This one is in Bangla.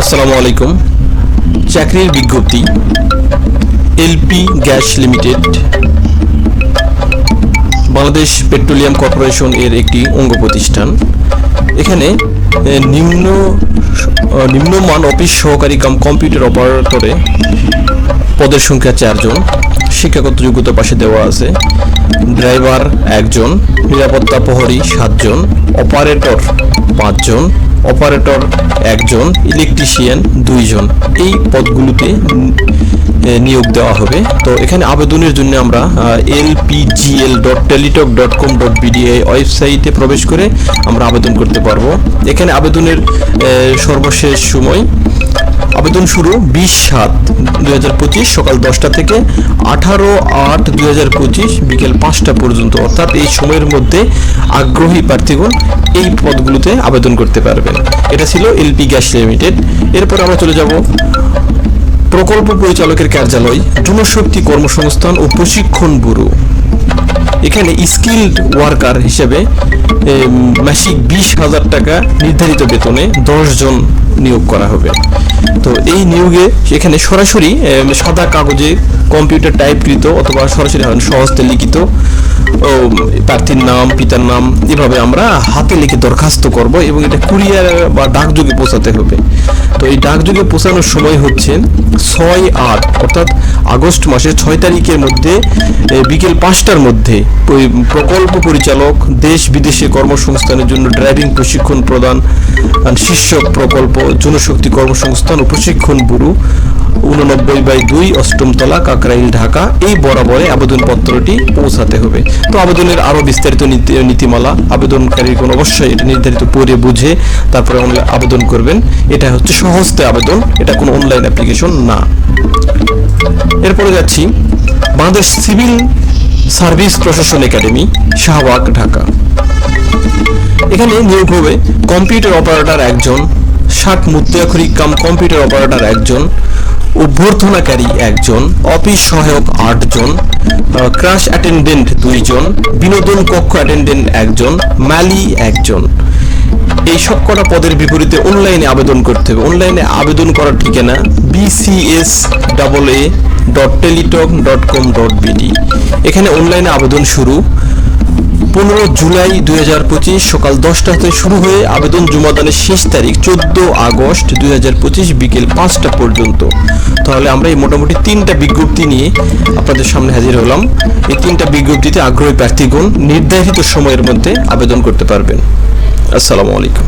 আসসালামু আলাইকুম। চাকরির বিজ্ঞপ্তি, LP gas limited, Bangladesh petroleum corporation এর একটি অঙ্গ প্রতিষ্ঠান। এখানে নিম্ন নিম্নমান অফিস সহকারী কাম কম্পিউটার অপারেটরে পদের সংখ্যা চারজন, শিক্ষাগত যোগ্যতা পাশে দেওয়া আছে। ড্রাইভার একজন, নিরাপত্তা প্রহরী সাতজন, অপারেটর পাঁচজন, অপারেটর একজন ইলেকট্রিশিয়ান দুইজন। এই পদগুলোতে নিয়োগ দেওয়া হবে। তো এখানে আবেদনের জন্য আমরা L PGL dot Teletalk dot com dot BDI ওয়েবসাইটে প্রবেশ করে আমরা আবেদন করতে পারব। এখানে আবেদনের সর্বশেষ সময় আবেদন শুরু বিশ সাত দুই হাজার পঁচিশ, সকাল দশটা থেকে আঠারো আট দুই হাজার পঁচিশ, বিকেল পাঁচটা পর্যন্ত। অর্থাৎ এই সময়ের মধ্যে আগ্রহী প্রার্থীগণ এই পদগুলোতে আবেদন করতে পারবেন। এটা ছিল এলপি গ্যাস লিমিটেড। এরপর আমরা চলে যাব প্রকল্প পরিচালকের কার্যালয় জনশক্তি কর্মসংস্থান ও প্রশিক্ষণ ব্যুরো। এখানে স্কিল্ড ওয়ার্কার হিসেবে মাসিক বিশ হাজার টাকা নির্ধারিত বেতনে জন নিয়োগ করা হবে। তো এই নিয়োগে এখানে সরাসরি সাদা কাগজে কম্পিউটার টাইপকৃত অথবা সরাসরি সহজতে লিখিত প্রার্থীর নাম, পিতার নাম, এভাবে আমরা হাতে লিখে দরখাস্ত করব এবং এটা কুরিয়ার বা ডাকযোগে পৌঁছাতে হবে। তো এই ডাকযোগে পৌঁছানোর সময় হচ্ছে ছয় আট, অর্থাৎ আগস্ট মাসের ছয় তারিখের মধ্যে বিকেল পাঁচটার মধ্যে ওই প্রকল্প পরিচালক দেশ বিদেশে কর্মসংস্থানের জন্য ড্রাইভিং প্রশিক্ষণ প্রদান শীর্ষক প্রকল্প জনশক্তি কর্মসংস্থান ও প্রশিক্ষণ ব্যুরো উননব্বই বাই দুই অষ্টম তলা কাকরাইল, ঢাকা। এই বরাবরে আবেদনপত্রটি পৌঁছাতে হবে। তো আবেদনের আরও বিস্তারিত নীতি- নীতিমালা আবেদনকারীর কোন অবশ্যই নির্ধারিত পড়ে বুঝে তারপরে আবেদন করবেন। এটা হচ্ছে সহজতে আবেদন, এটা কোনো অনলাইন অ্যাপ্লিকেশন না। এরপরে যাচ্ছি, বাংলাদেশ সিভিল সার্ভিস প্রশাসন একাডেমি, শাহবাগ, ঢাকা। এখানে নিয়োগ হবে কম্পিউটার অপারেটর একজন, ষাট মুদ্রাক্ষরিক কাম কম্পিউটার অপারেটর একজন, অভ্যর্থনাকারী একজন, অফিস সহায়ক আটজন ক্রাশ অ্যাটেন্ডেন্ট দুইজন, বিনোদন কক্ষ অ্যাটেন্ডেন্ট একজন, মালি একজন। এই সব কটা পদের বিপরীতে অনলাইনে আবেদন করতে হবে। অনলাইনে আবেদন করার ঠিকানা BCS double A dot Teletalk dot com dot BD এখানে অনলাইনে আবেদন শুরু। পনেরো জুলাই দুই হাজার পঁচিশ সকাল দশটা দশটাতে শুরু হয়ে আবেদন জমাদানের শেষ তারিখ চোদ্দ আগস্ট দুই হাজার পঁচিশ বিকেল পাঁচটা পর্যন্ত। তাহলে আমরা এই মোটামুটি তিনটা বিজ্ঞপ্তি নিয়ে আপনাদের সামনে হাজির হলাম। এই তিনটা বিজ্ঞপ্তিতে আগ্রহী প্রার্থীগণ নির্ধারিত সময়ের মধ্যে আবেদন করতে পারবেন। আসসালামু আলাইকুম।